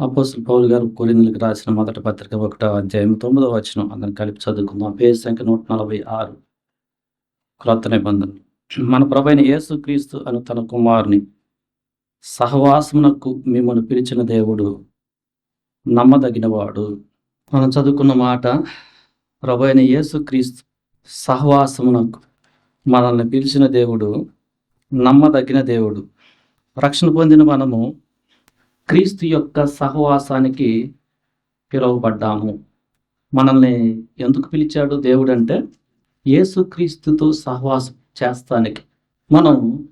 అపోస్తుల పౌలు గారు కొరిందులకు రాసిన మొదటి పత్రిక ఒకటో అధ్యాయం తొమ్మిదో వచనం. అతను కలిపి చదువుకుందాం. పేజ్ సంఖ్య నూట నలభై ఆరు. క్రొత్త నిబంధన. మన ప్రభైన యేసు క్రీస్తు తన కుమారుని సహవాసమునకు మిమ్మల్ని పిలిచిన దేవుడు నమ్మదగినవాడు. మనం చదువుకున్న మాట ప్రభైన యేసు క్రీస్తు సహవాసమునకు మనల్ని పిలిచిన దేవుడు నమ్మదగిన దేవుడు. రక్షణ పొందిన మనము క్రీస్తు యొక్క సహవాసానికి పిలువబడ్డాము. మనల్ని ఎందుకు పిలిచాడు దేవుడు అంటే యేసు క్రీస్తుతో సహవాసం చేస్తానికి. మనం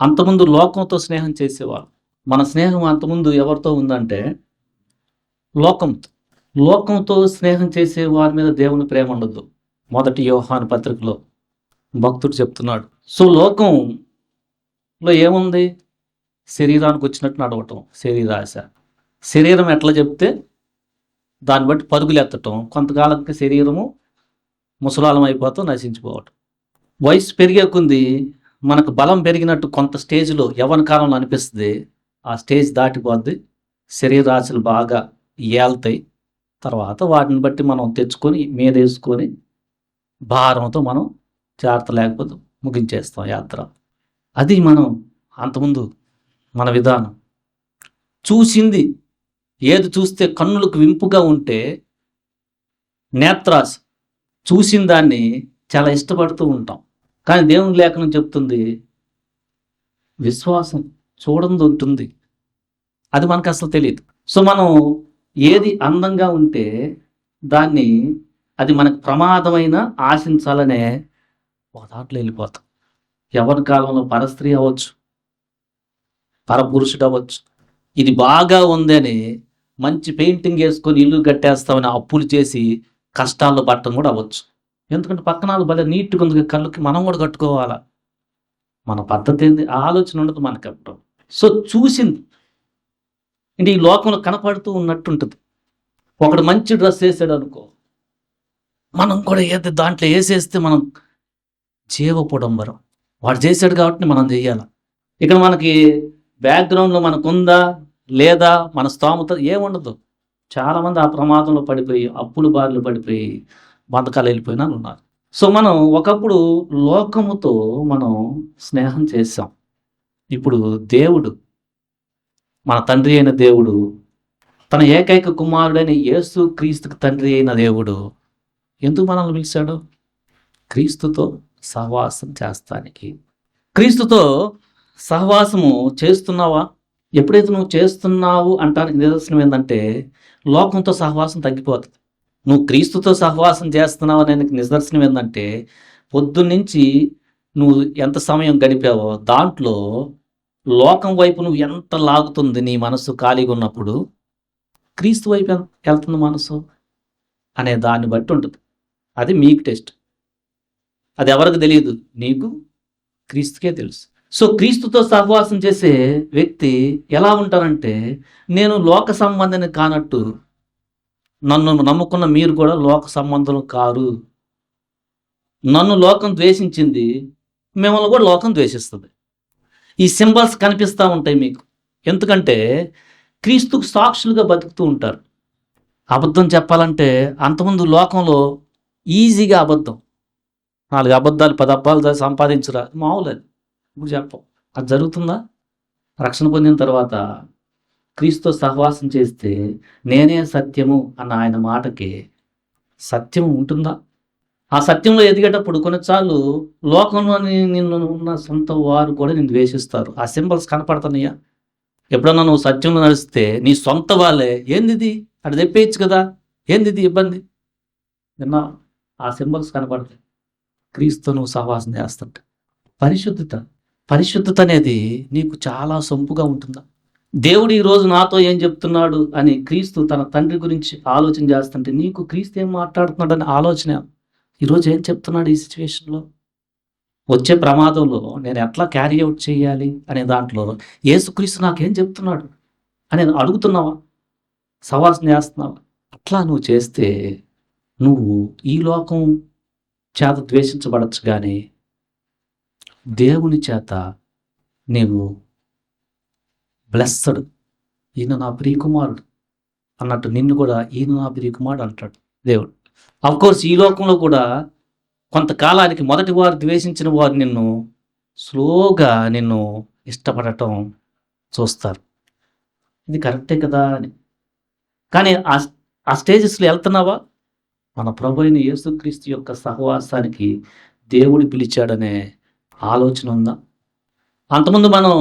అంతకుముందు లోకంతో స్నేహం చేసేవారు. మన స్నేహం అంతకుముందు ఎవరితో ఉందంటే లోకంతో. లోకంతో స్నేహం చేసే వారి మీద దేవుని ప్రేమ ఉండదు. మొదటి యోహాను పత్రికలో భక్తుడు చెప్తున్నాడు సో లోకంలో ఏముంది? శరీరానికి వచ్చినట్టు నడవటం శరీరాశ శరీరం ఎట్లా చెప్తే దాన్ని బట్టి పరుగులు ఎత్తటం కొంతకాలంకి శరీరము ముసలాలం అయిపోతాం నశించిపోవటం. వయసు పెరిగే కొంది మనకు బలం పెరిగినట్టు కొంత స్టేజ్లో యవన కాలంలో అనిపిస్తుంది ఆ స్టేజ్ దాటిపోద్ది శరీరాశలు బాగా ఏల్తాయి తర్వాత వాటిని బట్టి మనం తెచ్చుకొని మీద వేసుకొని భారంతో మనం జాగ్రత్త లేకపోతే ముగించేస్తాం యాత్ర. అది మనం అంతకుముందు మన విధానం. చూసింది ఏది చూస్తే కన్నులకు వింపుగా ఉంటే నేత్రాస్ చూసిన దాన్ని చాలా ఇష్టపడుతూ ఉంటాం. కానీ దేవుని లేఖనం చెప్తుంది విశ్వాసం చూడంది ఉంటుంది. అది మనకు అసలు తెలియదు. సో మనం ఏది అందంగా ఉంటే దాన్ని అది మనకు ప్రమాదమైన ఆశించాలనే ఒక దాంట్లో వెళ్ళిపోతాం. ఎవరి కాలంలో పరస్త్రీ అవ్వచ్చు పరపురుషుడు అవ్వచ్చు. ఇది బాగా ఉందని మంచి పెయింటింగ్ వేసుకొని ఇల్లు కట్టేస్తామని అప్పులు చేసి కష్టాల్లో పట్టడం కూడా అవ్వచ్చు. ఎందుకంటే పక్కన భలే నీట్గా ఉంది కళ్ళకి మనం కూడా కట్టుకోవాలా? మన పద్ధతి ఏంది? ఆలోచన ఉండదు మనకి అప్పుడు. సో చూసింది. అంటే ఈ లోకంలో కనపడుతూ ఉన్నట్టు ఉంటుంది ఒకడు మంచి డ్రెస్ వేసాడు అనుకో మనం కూడా ఏది దాంట్లో వేసేస్తే మనం జీవపుడంబరం వాడు చేశాడు కాబట్టి మనం చేయాలి. ఇక్కడ మనకి బ్యాక్గ్రౌండ్లో మనకు ఉందా లేదా? మన స్తోమత ఏముండదు. చాలామంది ఆ ప్రమాదంలో పడిపోయి అప్పులు బారిలో పడిపోయి బంధకాలు వెళ్ళిపోయినా ఉన్నారు. సో మనం ఒకప్పుడు లోకముతో మనం స్నేహం చేసాం ఇప్పుడు దేవుడు మన తండ్రి అయిన దేవుడు తన ఏకైక కుమారుడైన యేసు క్రీస్తుకు తండ్రి అయిన దేవుడు ఎందుకు మనల్ని పిలిచాడు? క్రీస్తుతో సహవాసం చేస్తానికి. క్రీస్తుతో సహవాసము చేస్తున్నావా? ఎప్పుడైతే నువ్వు చేస్తున్నావు అంటానికి నిదర్శనం ఏంటంటే లోకంతో సహవాసం తగ్గిపోతుంది. నువ్వు క్రీస్తుతో సహవాసం చేస్తున్నావు అనే నిదర్శనం ఏంటంటే పొద్దున్నుంచి నువ్వు ఎంత సమయం గడిపావో దాంట్లో లోకం వైపు నువ్వు ఎంత లాగుతుంది నీ మనసు ఖాళీగా ఉన్నప్పుడు క్రీస్తు వైపు వెళ్తుంది మనసు అనే దాన్ని బట్టి ఉంటుంది. అది మీకు టెస్ట్. అది ఎవరికి తెలియదు? నీకు క్రీస్తుకే తెలుసు. సో క్రీస్తుతో సహవాసం చేసే వ్యక్తి ఎలా ఉంటారంటే నేను లోక సంబంధిని కానట్టు నన్ను నమ్ముకున్న మీరు కూడా లోక సంబంధం కారు. నన్ను లోకం ద్వేషించింది మిమ్మల్ని కూడా లోకం ద్వేషిస్తుంది. ఈ సింబల్స్ కనిపిస్తూ ఉంటాయి మీకు. ఎందుకంటే క్రీస్తుకు సాక్షులుగా బతుకుతూ ఉంటారు. అబద్ధం చెప్పాలంటే అంతకుముందు లోకంలో ఈజీగా అబద్ధం నాలుగు అబద్ధాలు పది అబ్బాలు సంపాదించురా. మామూలు అది ఇప్పుడు చెప్పం. అది జరుగుతుందా? రక్షణ పొందిన తర్వాత క్రీస్తు సహవాసం చేస్తే నేనే సత్యము అన్న ఆయన మాటకి సత్యం ఉంటుందా? ఆ సత్యంలో ఎదిగేటప్పుడు కొన్నిసార్లు లోకంలోని నిన్ను ఉన్న సొంత వారు కూడా నేను ద్వేషిస్తారు. ఆ సింబల్స్ కనపడుతున్నాయా ఎప్పుడన్నా నువ్వు సత్యంలో నడిస్తే నీ సొంత వాళ్ళే. ఏందిది? అది అటు తెప్పేయచ్చు కదా. ఏందిది ఇబ్బంది? విన్నా ఆ సింబల్స్ కనపడతాయి. క్రీస్తు నువ్వు సహవాసం చేస్తుంటే పరిశుద్ధత పరిశుద్ధత అనేది నీకు చాలా సొంపుగా ఉంటుందా? దేవుడు ఈరోజు నాతో ఏం చెప్తున్నాడు అని క్రీస్తు తన తండ్రి గురించి ఆలోచన చేస్తుంటే నీకు క్రీస్తు ఏం మాట్లాడుతున్నాడు అని ఆలోచన ఈరోజు ఏం చెప్తున్నాడు ఈ సిచ్యువేషన్లో? వచ్చే ప్రమాదంలో నేను ఎట్లా క్యారీ అవుట్ చేయాలి అనే దాంట్లో ఏసుక్రీస్తు నాకేం చెప్తున్నాడు? అని అడుగుతున్నావా? సవాల్సిన చేస్తున్నావా? అట్లా నువ్వు చేస్తే నువ్వు ఈ లోకం చేత ద్వేషించబడచ్చు కానీ దేవుని చేత నీవు బ్లెస్సడ్ ఈయన నా ప్రియకుమారుడు అన్నట్టు నిన్ను కూడా ఈయన నా ప్రియకుమారుడు అంటాడు దేవుడు. అఫ్ కోర్స్ ఈ లోకంలో కూడా కొంతకాలానికి మొదటి వారు ద్వేషించిన వారు నిన్ను స్లోగా నిన్ను ఇష్టపడటం చూస్తారు. ఇది కరెక్టే కదా అని. కానీ ఆ ఆ స్టేజెస్లో వెళ్తున్నావా? మన ప్రభు అయిన యేసుక్రీస్తు యొక్క సహవాసానికి దేవుడు పిలిచాడనే ఆలోచన ఉందా? అంతకుముందు మనం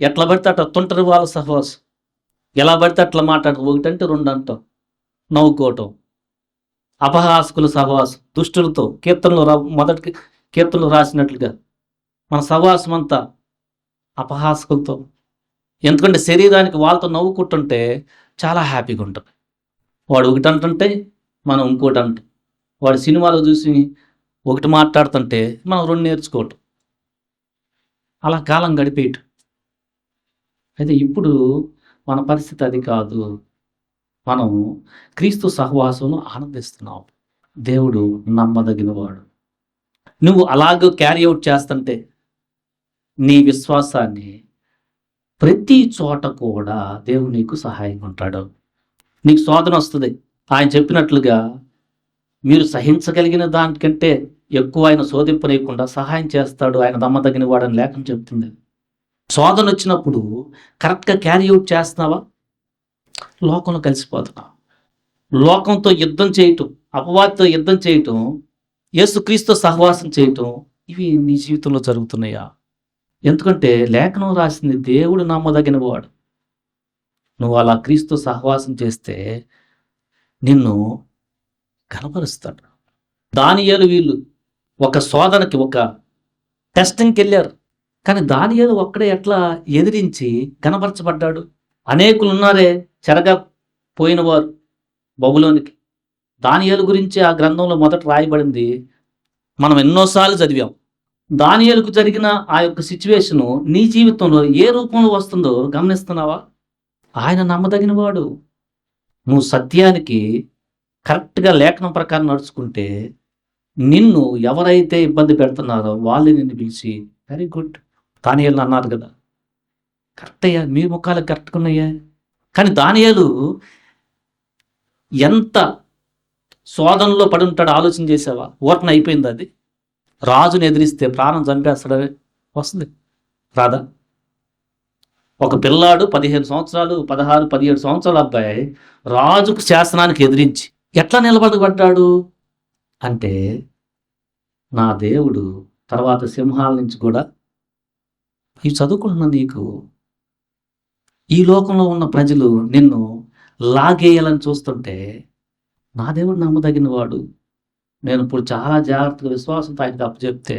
ఎట్లా పడితే అట్లా తుంటరి వాళ్ళ సహవాసం ఎలా పడితే అట్లా మాట్లాడటం ఒకటంటే రెండు అంటాం నవ్వుకోవటం అపహాసకుల సహవాసం దుష్టులతో కీర్తనలు రా మొదటి కీర్తనలు రాసినట్లుగా మన సహవాసం అంతా అపహాసకులతో. ఎందుకంటే శరీరానికి వాళ్ళతో నవ్వుకుంటుంటే చాలా హ్యాపీగా ఉంటుంది వాడు ఒకటి అంటుంటే మనం ఇంకోటి అంటాం వాడు సినిమాలో చూసి ఒకటి మాట్లాడుతుంటే మనం రెండు నేర్చుకోవటం. అలా కాలం గడిపేయటం. అయితే ఇప్పుడు మన పరిస్థితి అది కాదు. మనం క్రీస్తు సహవాసమును ఆనందిస్తున్నాం. దేవుడు నమ్మదగినవాడు. నువ్వు అలాగ క్యారీ అవుట్ చేస్తుంటే నీ విశ్వాసాన్ని ప్రతి చోట కూడా దేవుడు నీకు సహాయం ఉంటాడు. నీకు శోధన వస్తుంది. ఆయన చెప్పినట్లుగా మీరు సహించగలిగిన దానికంటే ఎక్కువ ఆయన శోధింపనీయకుండా సహాయం చేస్తాడు. ఆయన నమ్మదగిన వాడని లేఖను చెప్తుంది. శోధన వచ్చినప్పుడు కరెక్ట్గా క్యారీ అవుట్ చేస్తున్నావా? లోకంలో కలిసిపోతున్నావు? లోకంతో యుద్ధం చేయటం అపవాదితో యుద్ధం చేయటం యేసుక్రీస్తు సహవాసం చేయటం ఇవి నీ జీవితంలో జరుగుతున్నాయా? ఎందుకంటే లేఖనం రాసింది దేవుడు నమ్మదగిన వాడు నువ్వు అలా క్రీస్తు సహవాసం చేస్తే నిన్ను కనపరుస్తాడు దానియాలు వీళ్ళు ఒక శోధనకి ఒక టెస్టింగ్కి వెళ్ళారు కానీ దానియాలు ఒక్కడే ఎట్లా ఎదిరించి కనపరచబడ్డాడు అనేకులు ఉన్నారే చెరగా పోయినవారు బబులోనికి. దానియేలు గురించి ఆ గ్రంథంలో మొదట రాయబడింది మనం ఎన్నోసార్లు చదివాం. దానియేలుకు జరిగిన ఆ యొక్క సిచ్యువేషను నీ జీవితంలో ఏ రూపంలో వస్తుందో గమనిస్తున్నావా? ఆయన నమ్మదగినవాడు. నువ్వు సత్యానికి కరెక్ట్గా లేఖనం ప్రకారం నడుచుకుంటే నిన్ను ఎవరైతే ఇబ్బంది పెడుతున్నారో వాళ్ళు నిన్ను పిలిచి వెరీ గుడ్. దానియాలు అన్నారు కదా. కరెక్ట్ అయ్యా మీ ముఖాలు కరెక్ట్గా ఉన్నాయా? కానీ దానియాలు ఎంత శోధనలో పడి ఉంటాడో ఆలోచన చేసావా? ఓటన అయిపోయింది అది. రాజుని ఎదిరిస్తే ప్రాణం చంపేస్తాడని వస్తుంది. రాదా ఒక పిల్లాడు పదిహేను సంవత్సరాలు పదహారు పదిహేడు సంవత్సరాల అబ్బాయి రాజుకు శాసనానికి ఎదిరించి ఎట్లా నిలబడబడ్డాడు? అంటే నా దేవుడు తర్వాత సింహాల నుంచి కూడా ఇవి చదువుకుంటున్న నీకు ఈ లోకంలో ఉన్న ప్రజలు నిన్ను లాగేయాలని చూస్తుంటే నా దేవుడు నమ్మదగిన వాడు నేను ఇప్పుడు చాలా జాగ్రత్తగా విశ్వాసంతో ఆయనకు అప్పచెప్తే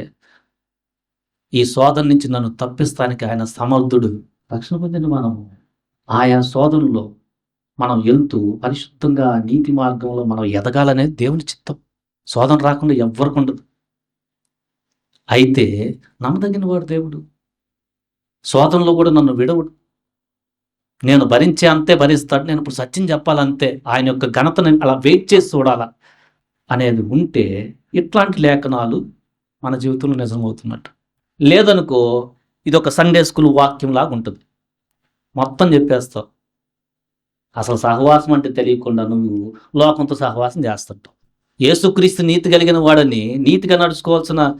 ఈ శోధన నుంచి నన్ను తప్పిస్తానికి ఆయన సమర్థుడు. రక్షణ పొందిన మనం ఆయా శోధనలో మనం వెళ్తూ పరిశుద్ధంగా నీతి మార్గంలో మనం ఎదగాలనేది దేవుని చిత్తం. శోధన రాకుండా ఎవ్వరికి ఉండదు. అయితే నమ్మదగిన వాడు దేవుడు. శోధనలో కూడా నన్ను విడవడు. నేను భరించే అంతే భరిస్తాడు. నేను ఇప్పుడు సత్యం చెప్పాలంతే ఆయన యొక్క ఘనతను అలా వెయిట్ చేసి చూడాలా అనేది ఉంటే ఇట్లాంటి లేఖనాలు మన జీవితంలో నిజమవుతున్నట్టు. లేదనుకో ఇది ఒక సండే స్కూల్ వాక్యం లాగా ఉంటుంది. మొత్తం చెప్పేస్తావు. అసలు సహవాసం అంటే తెలియకుండా నువ్వు లోకంతో సహవాసం చేస్తుంటావు. ఏసుక్రీస్తు నీతి కలిగిన వాడని నీతిగా నడుచుకోవాల్సిన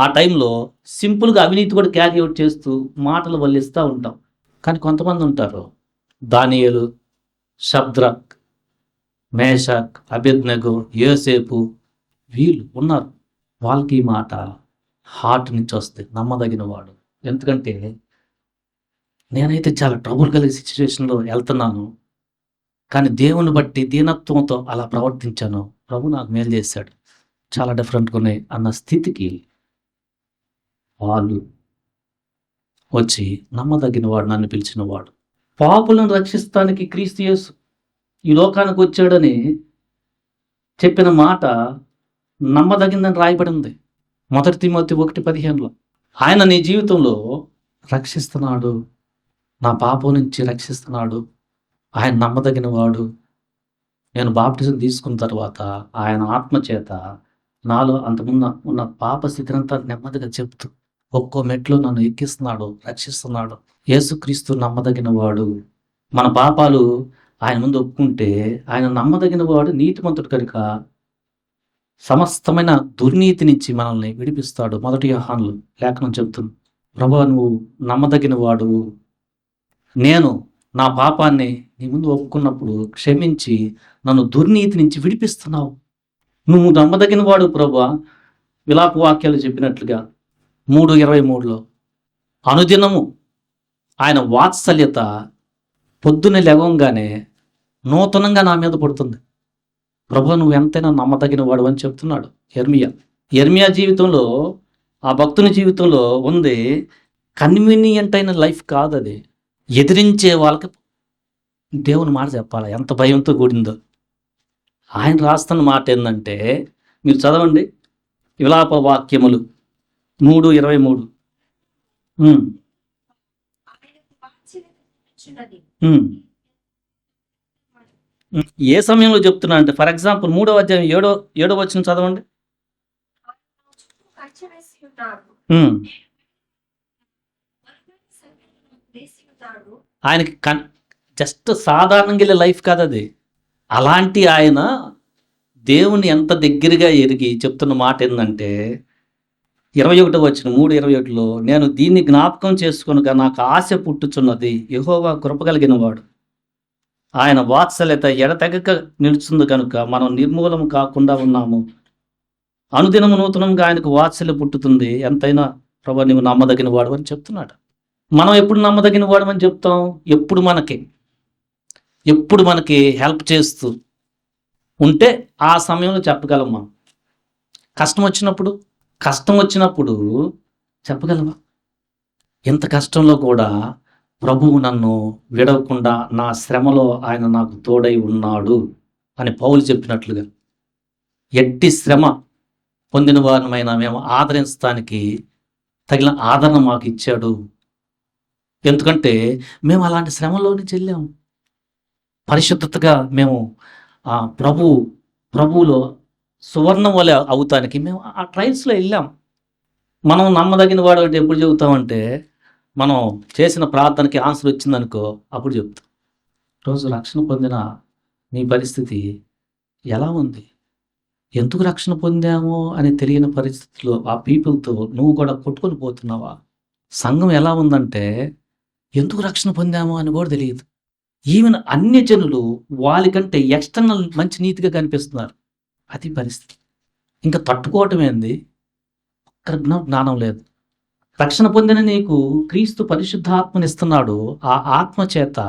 ఆ టైంలో సింపుల్గా అవినీతి కూడా క్యారీ అవుట్ చేస్తూ మాటలు వల్లిస్తూ ఉంటాం. కానీ కొంతమంది ఉంటారు. దానియలు శబ్ద్రక్ మేషక్ అభిజ్ఞగు యోసేపు వీళ్ళు ఉన్నారు. వాళ్ళకి ఈ మాట హార్ట్ నుంచి వస్తే నమ్మదగిన వాడు ఎందుకంటే నేనైతే చాలా ట్రబుల్ కలిగే సిచ్యువేషన్లో వెళ్తున్నాను. కానీ దేవుని బట్టి దీనత్వంతో అలా ప్రవర్తించాను. ప్రభు నాకు మేలు చేశాడు. చాలా డిఫరెంట్గా ఉన్నాయి అన్న స్థితికి వాళ్ళు వచ్చి నమ్మదగిన వాడు నన్ను పిలిచిన వాడు. పాపులను రక్షిస్తానికి క్రీస్తు యేసు ఈ లోకానికి వచ్చాడని చెప్పిన మాట నమ్మదగిందని రాయబడి ఉంది. మొదటి తిమ్మతి ఒకటి పదిహేనులో. ఆయన నీ జీవితంలో రక్షిస్తున్నాడు. నా పాపం నుంచి రక్షిస్తున్నాడు. ఆయన నమ్మదగిన వాడు. నేను బాప్టిజం తీసుకున్న తర్వాత ఆయన ఆత్మ చేత నాలో అంతకుముందు ఉన్న పాప స్థితినంతా నెమ్మదిగా చెప్తూ ఒక్కో మెట్లో నన్ను ఎక్కిస్తున్నాడు రక్షిస్తున్నాడు. యేసుక్రీస్తు నమ్మదగిన వాడు. మన పాపాలు ఆయన ముందు ఒప్పుకుంటే ఆయన నమ్మదగిన వాడు నీతిమంతుడు కనుక సమస్తమైన దుర్నీతి నుంచి మనల్ని విడిపిస్తాడు మొదటి యోహాన్లు లేఖనం చెబుతుంది. ప్రభా నువ్వు నమ్మదగిన వాడు నేను నా పాపాన్ని నీ ముందు ఒప్పుకున్నప్పుడు క్షమించి నన్ను దుర్నీతి నుంచి విడిపిస్తున్నావు. నువ్వు నమ్మదగిన వాడు ప్రభా విలాప వాక్యాలు చెప్పినట్లుగా మూడు ఇరవై మూడులో అనుదినము ఆయన వాత్సల్యత పొద్దున్నే లేవంగానే నూతనంగా నా మీద పడుతుంది. ప్రభు నువ్వు ఎంతైనా నమ్మదగిన వాడు అని చెప్తున్నాడు ఎర్మియా ఎర్మియా జీవితంలో ఆ భక్తుని జీవితంలో ఉంది కన్వీనియంట్ అయిన లైఫ్ కాదు అది. ఎదిరించే వాళ్ళకి దేవుని మాట చెప్పాలి? ఎంత భయంతో కూడిందో. ఆయన రాస్తున్న మాట ఏంటంటే మీరు చదవండి. విలాప వాక్యములు మూడు ఇరవై మూడు. ఉమ్, ఆయనకు వాత్సల్యత చూపుచున్నది. ఉమ్. ఉమ్, ఏ సమయంలో చెప్తున్నా అంటే ఫర్ ఎగ్జాంపుల్ మూడో అధ్యాయం ఏడో ఏడో వచ్చిన చదవండి. ఆయనకి కన్ జస్ట్ సాధారణంగా వెళ్ళే లైఫ్ కాదు అది. అలాంటి ఆయన దేవుని ఎంత దగ్గరగా ఎరిగి చెప్తున్న మాట ఏంటంటే ఇరవై ఒకటో వచ్చిన మూడు ఇరవై ఒకటిలో నేను దీన్ని జ్ఞాపకం చేసుకొనగా నాకు ఆశ పుట్టుచున్నది యహోవా కృప కలిగిన వాడు ఆయన వాత్సల్యత ఎడతెగక నిలుచుంది కనుక మనం నిర్మూలం కాకుండా ఉన్నాము. అనుదినము నూతనంగా ఆయనకు వాత్సల్య పుట్టుతుంది. ఎంతైనా ప్రభా నువ్వు నమ్మదగిన వాడు అని చెప్తున్నాడు. మనం ఎప్పుడు నమ్మదగిన వాడమని చెప్తాం? ఎప్పుడు మనకి. ఎప్పుడు మనకి హెల్ప్ చేస్తూ ఉంటే ఆ సమయంలో చెప్పగలం మనం. కష్టం వచ్చినప్పుడు? కష్టం వచ్చినప్పుడు చెప్పగలవా ఎంత కష్టంలో కూడా ప్రభువు నన్ను విడవకుండా నా శ్రమలో ఆయన నాకు తోడై ఉన్నాడు అని పౌలు చెప్పినట్లుగా. ఎట్టి శ్రమ పొందిన వారినైనా మేము ఆదరించడానికి తగిన ఆదరణ మాకు ఇచ్చాడు. ఎందుకంటే మేము అలాంటి శ్రమలోని చెల్లాము పరిశుద్ధతగా మేము ఆ ప్రభు ప్రభువులో సువర్ణం వలె అవుతానికి మేము ఆ ట్రయల్స్లో వెళ్ళాం. మనం నమ్మదగిన వాడు ఎప్పుడు చెబుతామంటే మనం చేసిన ప్రార్థనకి ఆన్సర్ వచ్చిందనుకో అప్పుడు చెప్తాం. రోజు రక్షణ పొందిన నీ పరిస్థితి ఎలా ఉంది? ఎందుకు రక్షణ పొందామో? అని తెలియని పరిస్థితిలో ఆ పీపుల్తో నువ్వు కూడా కొట్టుకొని పోతున్నావా? సంఘం ఎలా ఉందంటే ఎందుకు రక్షణ పొందామో? అని కూడా తెలియదు. ఈవెన్ అన్ని జనులు వాళ్ళకంటే ఎక్స్టర్నల్ మంచి నీతిగా కనిపిస్తున్నారు. అది పరిస్థితి. ఇంకా తట్టుకోవటం ఏంది? ఒక్క జ్ఞానం లేదు. రక్షణ పొందిన నీకు క్రీస్తు పరిశుద్ధాత్మనిస్తున్నాడు. ఆ ఆత్మ చేత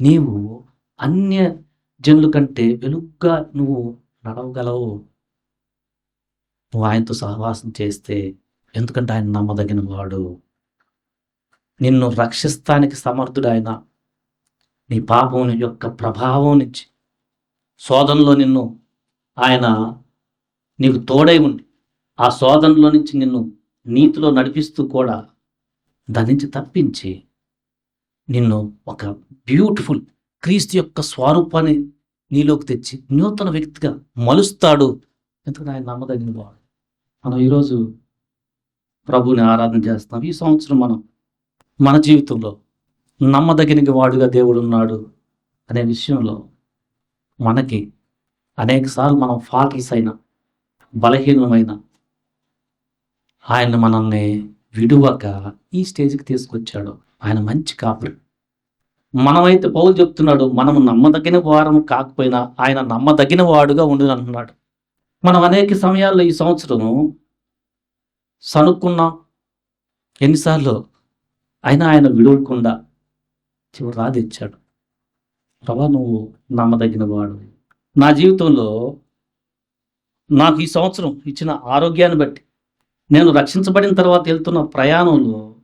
నీవు అన్య జనుల కంటే వెలుగ్గా నువ్వు నడవగలవు. నువ్వు ఆయనతో సహవాసం చేస్తే ఎందుకంటే ఆయన నమ్మదగిన వాడు. నిన్ను రక్షిస్తానికి సమర్థుడు ఆయన. నీ పాపం యొక్క ప్రభావం నుంచి శోధనలో నిన్ను ఆయన నీకు తోడై ఉండి ఆ శోధనలో నుంచి నిన్ను నీతిలో నడిపిస్తూ కూడా దాని నుంచి తప్పించి నిన్ను ఒక బ్యూటిఫుల్ క్రీస్తు యొక్క స్వరూపాన్ని నీలోకి తెచ్చి నూతన వ్యక్తిగా మలుస్తాడు. ఎందుకంటే ఆయన నమ్మదగిన వాడు. మనం ఈరోజు ప్రభుని ఆరాధన చేస్తాం ఈ సంవత్సరం మనం మన జీవితంలో నమ్మదగిన వాడుగా దేవుడు ఉన్నాడు అనే విషయంలో మనకి అనేకసార్లు మనం ఫాల్స్ అయిన బలహీనమైన ఆయన మనల్ని విడువక ఈ స్టేజ్కి తీసుకొచ్చాడు. ఆయన మంచి కాపురి. మనమైతే పౌలు చెప్తున్నాడు మనం నమ్మదగిన వారం కాకపోయినా ఆయన నమ్మదగిన వాడుగా ఉండు అంటున్నాడు. మనం అనేక సమయాల్లో ఈ సంవత్సరం సనుక్కున్నాం. ఎన్నిసార్లు? అయినా ఆయన విడవకుండా చివరి రాది ఇచ్చాడు. ప్రభా నువ్వు నమ్మదగిన వాడు. నా జీవితంలో నాకు ఈ సంవత్సరం ఇచ్చిన ఆరోగ్యాన్ని బట్టి నేను రక్షించబడిన తర్వాత వెళ్తున్న ప్రయాణంలో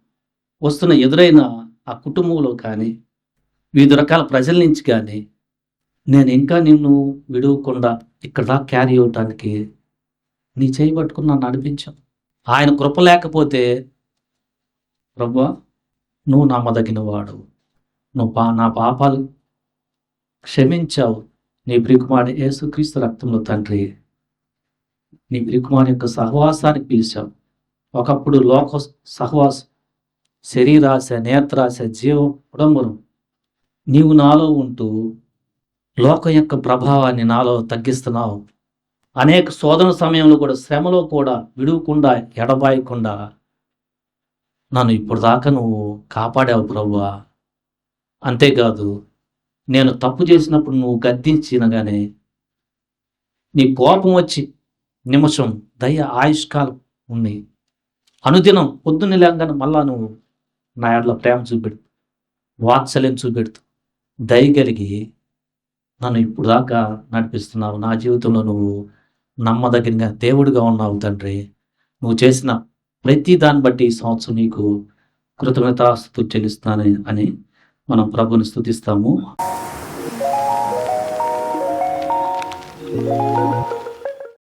వస్తున్న ఎదురైన ఆ కుటుంబంలో కానీ వివిధ రకాల ప్రజల నుంచి కానీ నేను ఇంకా నిన్ను విడవకుండా ఇక్కడ క్యారీ అవ్వటానికి నీ చేయి పట్టుకుని నన్ను నడిపించావు. ఆయన కృప లేకపోతే ప్రభా నువ్వు నమ్మదగిన వాడు నువ్వు పా నా పాపాలు క్షమించావు. నీ ప్రియకుమారి యేసుక్రీస్తు రక్తంలో తండ్రి. నీ ప్రికుమారి యొక్క సహవాసానికి పిలిచావు. ఒకప్పుడు లోక సహవాసం శరీరాశ నేత్రాశ జీవం ఉడంబరం. నీవు నాలో ఉంటూ లోకం యొక్క ప్రభావాన్ని నాలో తగ్గిస్తున్నావు. అనేక శోధన సమయంలో కూడా శ్రమలో కూడా విడువకుండా ఎడబాయకుండా నన్ను ఇప్పుడు దాకా నువ్వు కాపాడావు ప్రభువా అంతేకాదు నేను తప్పు చేసినప్పుడు నువ్వు గద్దించినగానే నీ కోపం వచ్చి నిమిషం దయ ఆయుష్కాలం ఉంది. అనుదినం పొద్దున్న లేగానే మళ్ళా నువ్వు నా ఎడల ప్రేమ చూపెడు వాత్సల్యం చూపెడుతూ దయ కలిగి నన్ను ఇప్పుడు దాకా నడిపిస్తున్నావు. నా జీవితంలో నువ్వు నమ్మదగినగా దేవుడిగా ఉన్నావు తండ్రి. నువ్వు చేసిన ప్రతి దాన్ని బట్టి ఈ సంవత్సరం నీకు కృతజ్ఞతాస్తుతులు చెల్లిస్తానని అని మనం ప్రభుని స్థుతిస్తాము